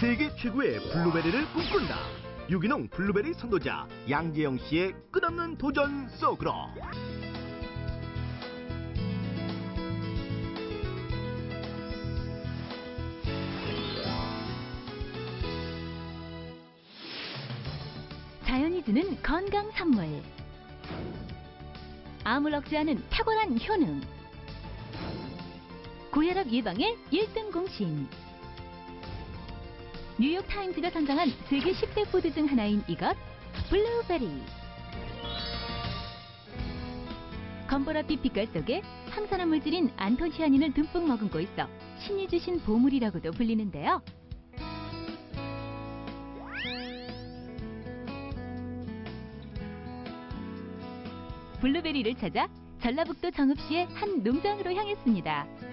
세계 최고의 블루베리를 꿈꾼다. 유기농 블루베리 선도자 양재영 씨의 끝없는 도전 속으로. 자연이 주는 건강 선물. 아무렇지 않은 탁월한 효능. 고혈압 예방의 1등 공신. 뉴욕 타임즈가 선정한 세계 10대 푸드 중 하나인 이것, 블루베리. 건보랏빛 빛깔 속에 항산화 물질인 안토시아닌을 듬뿍 머금고 있어 신이 주신 보물이라고도 불리는데요. 블루베리를 찾아 전라북도 정읍시의 한 농장으로 향했습니다.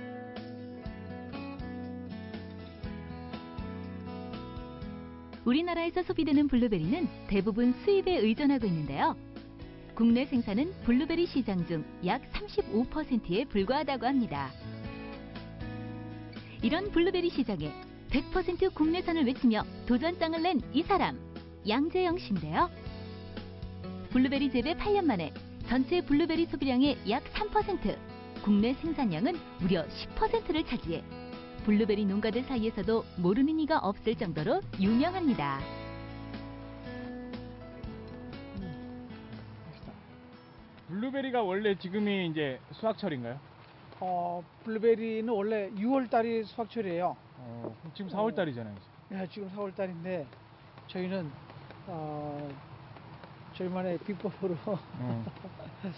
우리나라에서 소비되는 블루베리는 대부분 수입에 의존하고 있는데요. 국내 생산은 블루베리 시장 중 약 35%에 불과하다고 합니다. 이런 블루베리 시장에 100% 국내산을 외치며 도전장을 낸 이 사람, 양재영 씨인데요. 블루베리 재배 8년 만에 전체 블루베리 소비량의 약 3%, 국내 생산량은 무려 10%를 차지해 블루베리 농가들 사이에서도 모르는 이가 없을 정도로 유명합니다. 블루베리가 원래 지금이 이제 수확철인가요? 어, 블루베리는 원래 6월 달이 수확철이에요. 어, 지금 4월 달이잖아요. 네, 지금 4월 달인데 저희는 어, 저희만의 비법으로 어.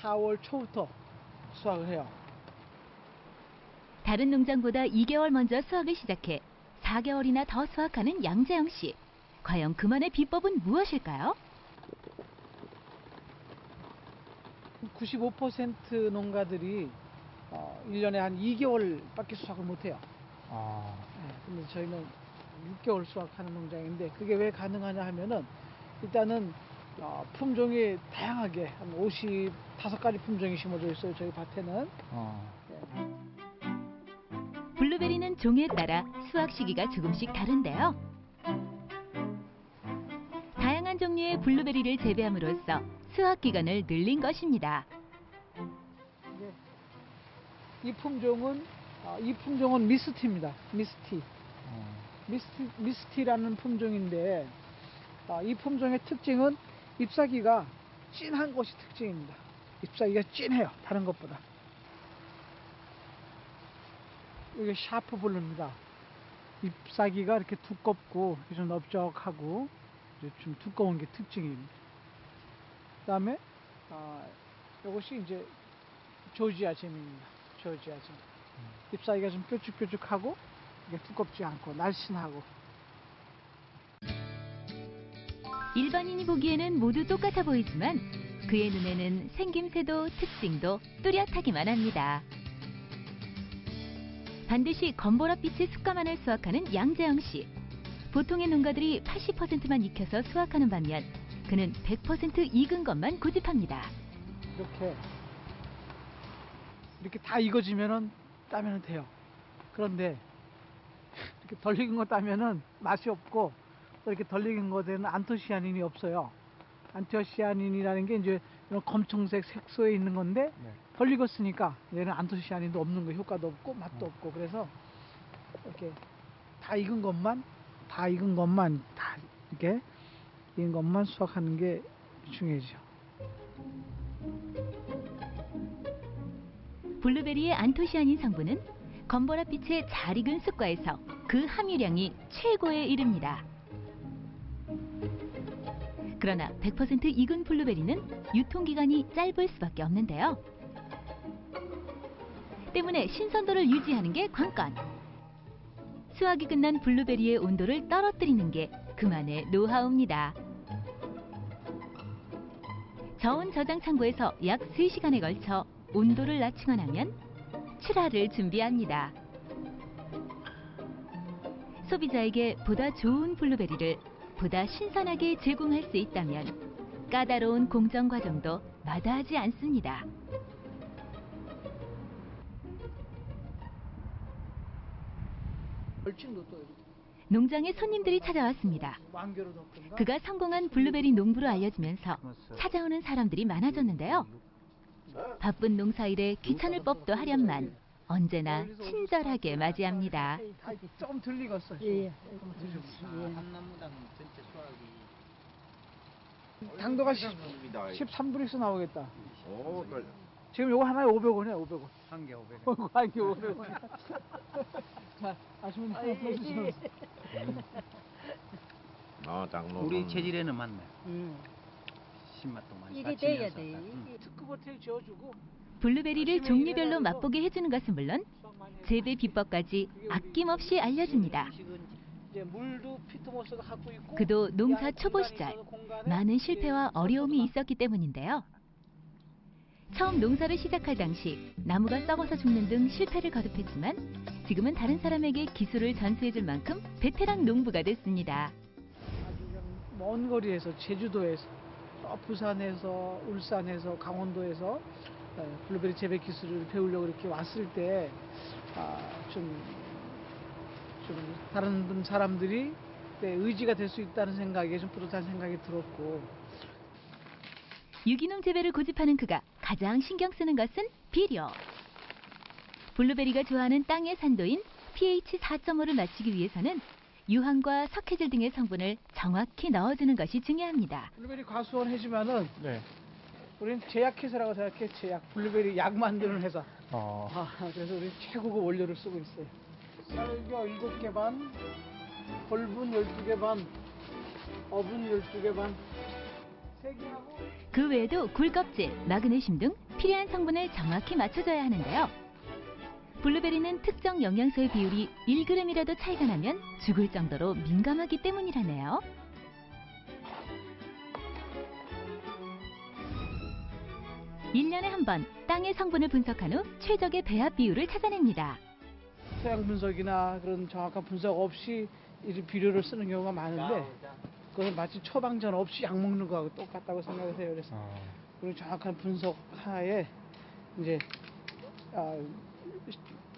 4월 초부터 수확을 해요. 다른 농장보다 2개월 먼저 수확을 시작해 4개월이나 더 수확하는 양재영 씨. 과연 그만의 비법은 무엇일까요? 95% 농가들이 어, 1년에 한 2개월밖에 수확을 못해요. 아, 네, 근데 저희는 6개월 수확하는 농장인데 그게 왜 가능하냐 하면은 일단은 어, 품종이 다양하게 한 55가지 품종이 심어져 있어요. 저희 밭에는. 어. 네. 블루베리는 종에 따라 수확 시기가 조금씩 다른데요. 다양한 종류의 블루베리를 재배함으로써 수확 기간을 늘린 것입니다. 이게 이 품종은 어, 이 품종은 미스티입니다. 미스티. 어. 미스티 미스티라는 품종인데 어, 이 품종의 특징은 잎사귀가 진한 것이 특징입니다. 잎사귀가 진해요. 다른 것보다. 이게 샤프 블루입니다. 잎사귀가 이렇게 두껍고 좀 넓적하고 이제 좀 두꺼운 게 특징입니다. 그 다음에 아, 이것이 이제 조지아 잼입니다. 조지아 잼. 잎사귀가 좀 뾰족뾰족하고 이게 두껍지 않고 날씬하고 일반인이 보기에는 모두 똑같아 보이지만 그의 눈에는 생김새도 특징도 뚜렷하기만 합니다. 반드시 건보랏빛의 숯가만을 수확하는 양재영 씨. 보통의 농가들이 80%만 익혀서 수확하는 반면 그는 100% 익은 것만 고집합니다. 이렇게 이렇게 다 익어지면은 따면은 돼요. 그런데 이렇게 덜 익은 거 따면은 맛이 없고 또 이렇게 덜 익은 거에는 안토시아닌이 없어요. 안토시아닌이라는 게 이제 이런 검정색 색소에 있는 건데 네. 덜 익었으니까 얘는 안토시아닌도 없는 거 효과도 없고 맛도 음. 없고 그래서 이렇게 다 익은 것만 다 익은 것만 다 이렇게 익은 것만 수확하는 게 중요하죠. 블루베리의 안토시아닌 성분은 건보랏빛의 잘 익은 숯과에서 그 함유량이 최고에 이릅니다. 그러나 100% 익은 블루베리는 유통기간이 짧을 수밖에 없는데요. 때문에 신선도를 유지하는 게 관건. 수확이 끝난 블루베리의 온도를 떨어뜨리는 게 그만의 노하우입니다. 저온 저장 창고에서 약 3시간에 걸쳐 온도를 낮추고 나면 출하를 준비합니다. 소비자에게 보다 좋은 블루베리를 보다 신선하게 제공할 수 있다면 까다로운 공정 과정도 마다하지 않습니다. 농장에 손님들이 찾아왔습니다. 그가 성공한 블루베리 농부로 알려지면서 찾아오는 사람들이 많아졌는데요. 바쁜 농사일에 귀찮을 법도 하련만 언제나 친절하게 맞이합니다. 아, 좀 들리겠어. 예, 예. 한번 드셔보세요. 한나무당 전체 수확이 당도가 10, 13브릭스 나오겠다. 오, 그 지금 요거 하나에 500원이야, 500원. 한개 500원. 어이구, 아, 이게 500원. 자, 아주머니 하나 더 주세요. 아, 장로. 우리 체질에는 맞네. 음. 신맛도 많이 이게 돼야 돼. 딱, 음. 특급 호텔 지어주고 블루베리를 종류별로 맛보게 해주는 것은 물론 재배 비법까지 아낌없이 알려줍니다. 그도 농사 초보 시절 많은 실패와 어려움이 있었기 때문인데요. 처음 농사를 시작할 당시 나무가 썩어서 죽는 등 실패를 거듭했지만 지금은 다른 사람에게 기술을 전수해줄 만큼 베테랑 농부가 됐습니다. 먼 거리에서 제주도에서 저 부산에서 울산에서 강원도에서 어, 블루베리 재배 기술을 배우려고 이렇게 왔을 때 아, 좀, 좀 다른 분 사람들이 내 의지가 될 수 있다는 생각에 좀 뿌듯한 생각이 들었고 유기농 재배를 고집하는 그가 가장 신경 쓰는 것은 비료. 블루베리가 좋아하는 땅의 산도인 pH 4.5를 맞추기 위해서는 유황과 석회질 등의 성분을 정확히 넣어주는 것이 중요합니다. 블루베리 과수원 해주면은 네. 우리는 제약회사라고 생각해 제약 블루베리 약 만드는 회사 어. 아, 그래서 우리 최고급 원료를 쓰고 있어요. 쌀겨 7개 반, 벌분 12개 반, 어분 12개 반, 3개 하고 그 외에도 굴껍질, 마그네슘 등 필요한 성분을 정확히 맞춰줘야 하는데요. 블루베리는 특정 영양소의 비율이 1g이라도 차이가 나면 죽을 정도로 민감하기 때문이라네요. 일년에 한 번 땅의 성분을 분석한 후 최적의 배합 비율을 찾아냅니다. 토양 분석이나 그런 정확한 분석 없이 이 비료를 쓰는 경우가 많은데 그것은 마치 처방전 없이 약 먹는 거하고 똑같다고 생각을 해요. 그래서 어. 우리 정확한 분석 하에 이제 아,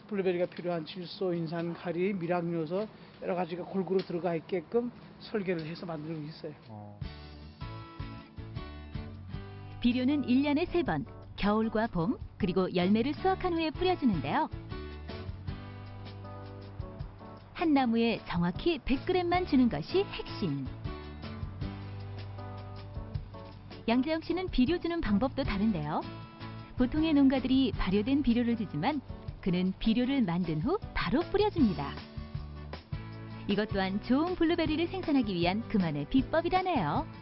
블루베리가 필요한 질소, 인산, 가리, 미량 요소 여러 가지가 골고루 들어가 있게끔 설계를 해서 만들고 있어요. 어. 비료는 일년에세 번 겨울과 봄, 그리고 열매를 수확한 후에 뿌려주는데요. 한 나무에 정확히 100g만 주는 것이 핵심. 양재영 씨는 비료 주는 방법도 다른데요. 보통의 농가들이 발효된 비료를 주지만 그는 비료를 만든 후 바로 뿌려줍니다. 이것 또한 좋은 블루베리를 생산하기 위한 그만의 비법이라네요.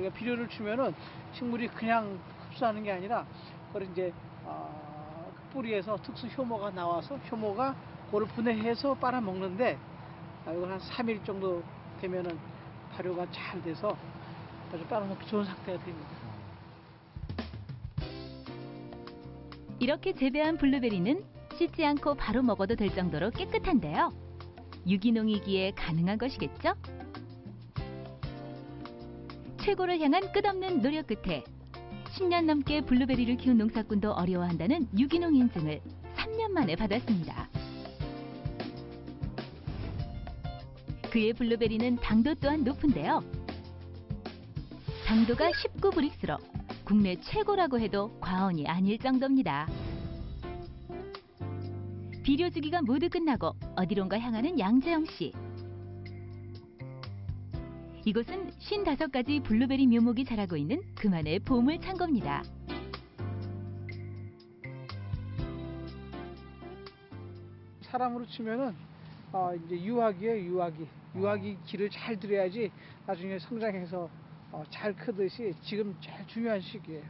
우리가 비료를 주면은 식물이 그냥 흡수하는 게 아니라 그걸 이제 어, 그 뿌리에서 특수 효모가 나와서 효모가 그걸 분해해서 빨아먹는데 아, 이걸 한 3일 정도 되면은 발효가 잘 돼서 아주 빨아먹기 좋은 상태가 됩니다. 이렇게 재배한 블루베리는 씻지 않고 바로 먹어도 될 정도로 깨끗한데요. 유기농이기에 가능한 것이겠죠? 최고를 향한 끝없는 노력 끝에 10년 넘게 블루베리를 키운 농사꾼도 어려워한다는 유기농 인증을 3년 만에 받았습니다. 그의 블루베리는 당도 또한 높은데요. 당도가 19브릭스로 국내 최고라고 해도 과언이 아닐 정도입니다. 비료 주기가 모두 끝나고 어디론가 향하는 양재영 씨. 이곳은 55가지 블루베리 묘목이 자라고 있는 그만의 보물 창고입니다. 사람으로 치면은 어, 이제 유아기예요, 유아기. 유아기 길을 잘 들여야지 나중에 성장해서 어, 잘 크듯이 지금 제일 중요한 시기예요.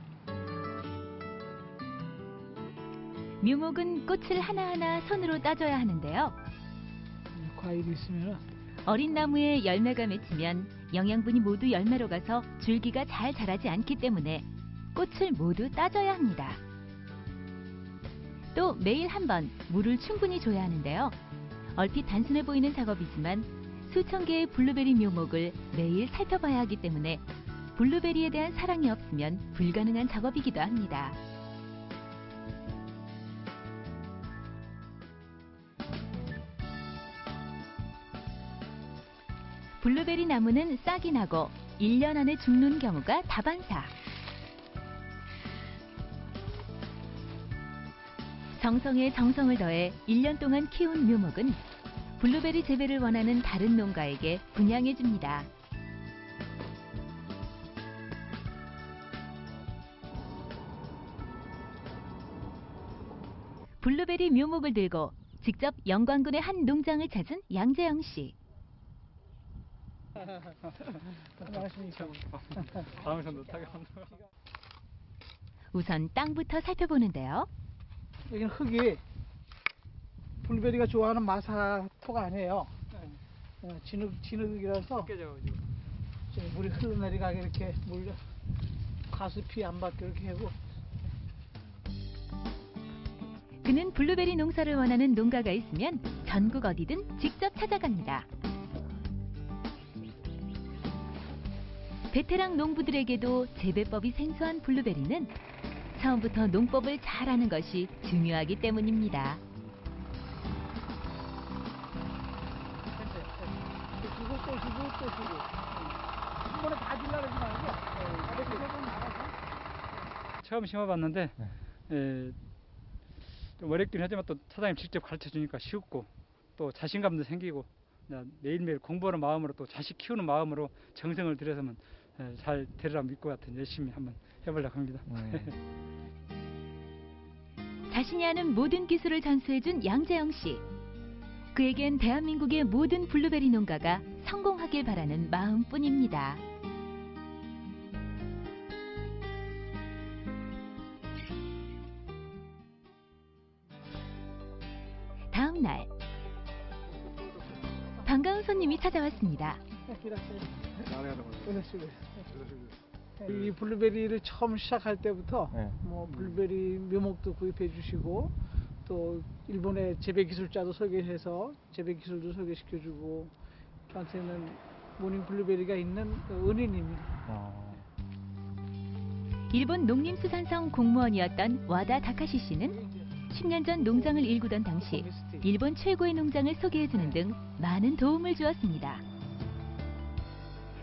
묘목은 꽃을 하나하나 손으로 따줘야 하는데요. 음, 과일이 있으면은 어린 나무에 열매가 맺히면 영양분이 모두 열매로 가서 줄기가 잘 자라지 않기 때문에 꽃을 모두 따줘야 합니다. 또 매일 한 번 물을 충분히 줘야 하는데요. 얼핏 단순해 보이는 작업이지만 수천 개의 블루베리 묘목을 매일 살펴봐야 하기 때문에 블루베리에 대한 사랑이 없으면 불가능한 작업이기도 합니다. 블루베리 나무는 싹이 나고 1년 안에 죽는 경우가 다반사. 정성에 정성을 더해 1년 동안 키운 묘목은 블루베리 재배를 원하는 다른 농가에게 분양해 줍니다. 블루베리 묘목을 들고 직접 영광군의 한 농장을 찾은 양재영 씨. 안녕하십니까. 다음 선도 타게 한다. 우선 땅부터 살펴보는데요. 여기는 흙이 블루베리가 좋아하는 마사토가 아니에요. 어, 진흙, 진흙이라서 깨져 가지고. 지금 물이 흘러내려가게 이렇게 물 가습이 안 받게 이렇게 하고 그는 블루베리 농사를 원하는 농가가 있으면 전국 어디든 직접 찾아갑니다. 베테랑 농부들에게도 재배법이 생소한 블루베리는 처음부터 농법을 잘 아는 것이 중요하기 때문입니다. 처음 심어봤는데 네. 에, 좀 어렵긴 하지만 또 사장님 직접 가르쳐 주니까 쉽고 또 자신감도 생기고 매일매일 공부하는 마음으로 또 자식 키우는 마음으로 정성을 들여서면 에, 잘 되리라 믿고 하여튼 열심히 한번 해보려고 합니다. 자신이 아는 모든 기술을 전수해준 양재영 씨. 그에겐 대한민국의 모든 블루베리 농가가 성공하길 바라는 마음뿐입니다. 다음 날 반가운 손님이 찾아왔습니다. 이 블루베리를 처음 시작할 때부터 네. 뭐 블루베리 묘목도 구입해 주시고 또 일본의 재배 기술자도 소개해서 재배 기술도 소개시켜 주고 저한테는 모닝 블루베리가 있는 그 은인입니다. 아. 일본 농림수산성 공무원이었던 와다 다카시 씨는 10년 전 농장을 일구던 당시 일본 최고의 농장을 소개해주는 등 많은 도움을 주었습니다.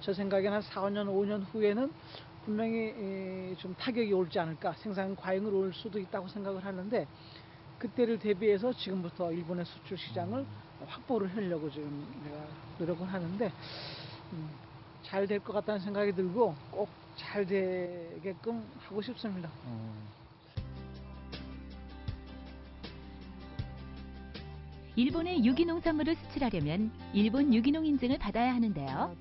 저 생각에는 한 4, 5년, 5년 후에는 분명히 에, 좀 타격이 올지 않을까 생산 과잉을 올 수도 있다고 생각을 하는데 그때를 대비해서 지금부터 일본의 수출 시장을 확보를 하려고 지금 내가 노력을 하는데 음, 잘될 것 같다는 생각이 들고 꼭 잘 되게끔 하고 싶습니다. 일본의 유기농산물을 수출하려면 일본 유기농 인증을 받아야 하는데요.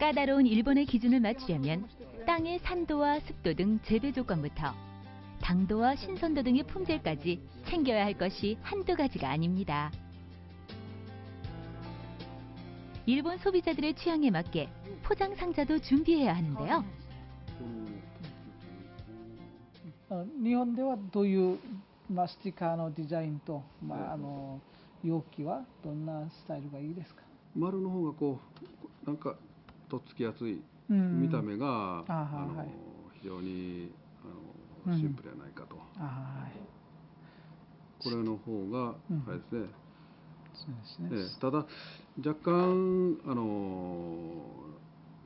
까다로운 일본의 기준을 맞추려면 땅의 산도와 습도 등 재배 조건부터 당도와 신선도 등의 품질까지 챙겨야 할 것이 한두 가지가 아닙니다. 일본 소비자들의 취향에 맞게 포장 상자도 준비해야 하는데요. 日本ではどういう、まあ、ステッカーのデザインと、まあ、あの容器はどんなスタイルがいいですか、丸の方がこうなんかとっつきやすいうん見た目が、あはい非常にあうんのシンプルじゃないかと、はい。これの方が、うんあれですね、そうですね、ええ。ただ若干あの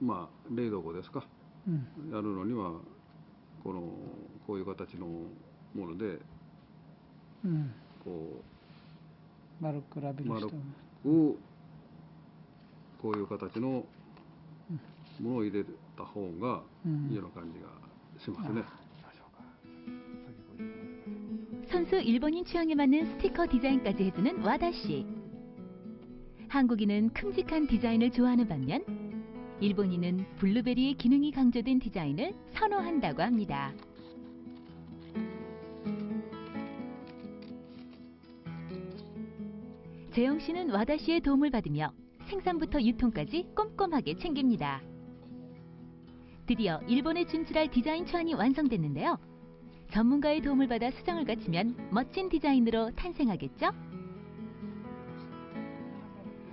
まあ冷蔵庫ですか。うん。やるのにはこのこういう形のものでうん、こ丸く比べる人もうをこういう形のものを入れた方がうんいいような感じがしますね。 선수 일본인 취향에 맞는 스티커 디자인까지 해주는 와다 씨. 한국인은 큼직한 디자인을 좋아하는 반면 일본인은 블루베리의 기능이 강조된 디자인을 선호한다고 합니다. 재영 씨는 와다 씨의 도움을 받으며 생산부터 유통까지 꼼꼼하게 챙깁니다. 드디어 일본에 진출할 디자인 초안이 완성됐는데요. 전문가의 도움을 받아 수정을 갖추면 멋진 디자인으로 탄생하겠죠?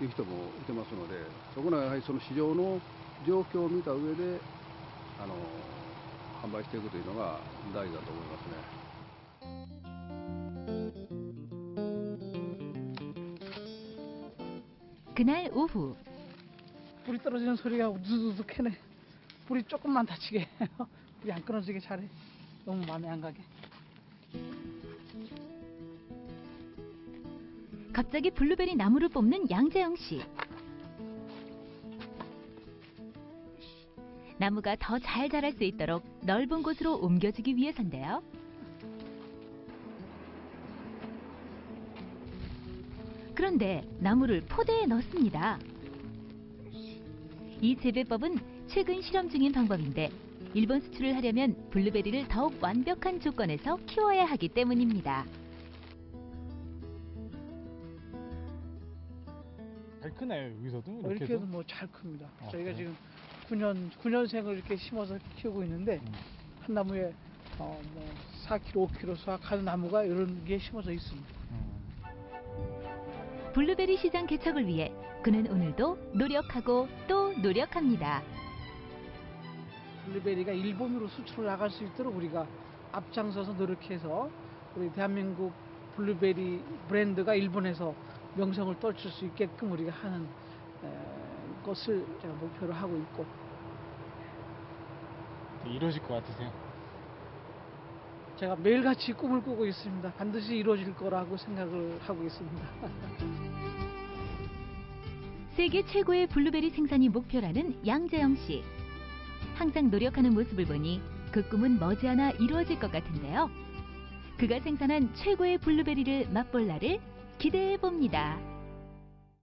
いう人もいてますのでそこのやはりその市場の状況を見た上であの販売していくというのが大事だと思いますね。 그날 오후 불이 떨어지는 소리가 우두두두 캐네. 불이 조금만 다치게 해요. 불이 안 끊어지게 잘해. 너무 마음에 안 가게. 갑자기 블루베리 나무를 뽑는 양재영 씨. 나무가 더 잘 자랄 수 있도록 넓은 곳으로 옮겨주기 위해서인데요. 그런데 나무를 포대에 넣습니다. 이 재배법은 최근 실험 중인 방법인데 일본 수출을 하려면 블루베리를 더욱 완벽한 조건에서 키워야 하기 때문입니다. 잘 크나요 여기서도 어, 이렇게 이렇게 해서? 해도 뭐잘 큽니다. 아, 저희가 그래요? 지금 9년 9년생을 이렇게 심어서 키우고 있는데 음. 한 나무에 어, 뭐 4kg, 5kg 수확하는 나무가 이런 게 심어져 있습니다. 음. 블루베리 시장 개척을 위해 그는 오늘도 노력하고 또 노력합니다. 블루베리가 일본으로 수출을 나갈 수 있도록 우리가 앞장서서 노력해서 우리 대한민국 블루베리 브랜드가 일본에서 명성을 떨칠 수 있게끔 우리가 하는 에, 것을 제가 목표로 하고 있고 이루어질 것 같으세요? 제가 매일같이 꿈을 꾸고 있습니다. 반드시 이루어질 거라고 생각을 하고 있습니다. 세계 최고의 블루베리 생산이 목표라는 양재영 씨. 항상 노력하는 모습을 보니 그 꿈은 머지않아 이루어질 것 같은데요. 그가 생산한 최고의 블루베리를 맛볼 날을 기대해 봅니다.